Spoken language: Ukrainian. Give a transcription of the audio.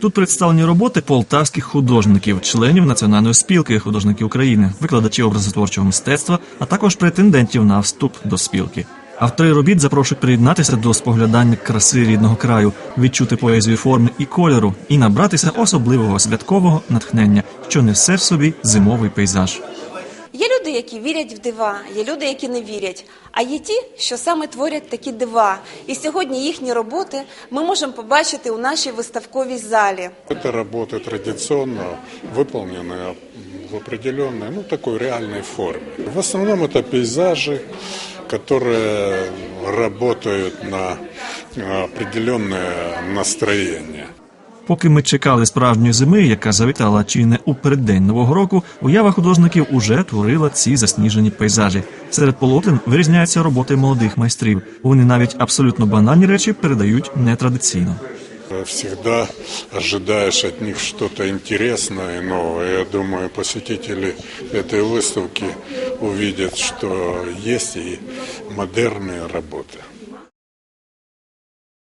Тут представлені роботи полтавських художників, членів Національної спілки художників України, викладачів образотворчого мистецтва, а також претендентів на вступ до спілки. Автори робіт запрошують приєднатися до споглядання краси рідного краю, відчути поезію форми і кольору і набратися особливого святкового натхнення, що несе в собі зимовий пейзаж Є люди, які вірять в дива, є люди, які не вірять. А є ті, що саме творять такі дива. І сьогодні їхні роботи ми можемо побачити у нашій виставковій залі. Это работы традиционно выполненные в определенной, ну, такой реальной форме. В основном это пейзажи, которые работают на э, определенное настроение. Поки ми чекали справжньої зими, яка завітала чи не у переддень нового року, уява художників уже творила ці засніжені пейзажі. Серед полотен вирізняються роботи молодих майстрів. Вони навіть абсолютно банальні речі передають нетрадиційно. Всегда ожидаешь от них что-то интересное и новое. Я думаю, посетители этой выставки увидят, что есть и модерные работы.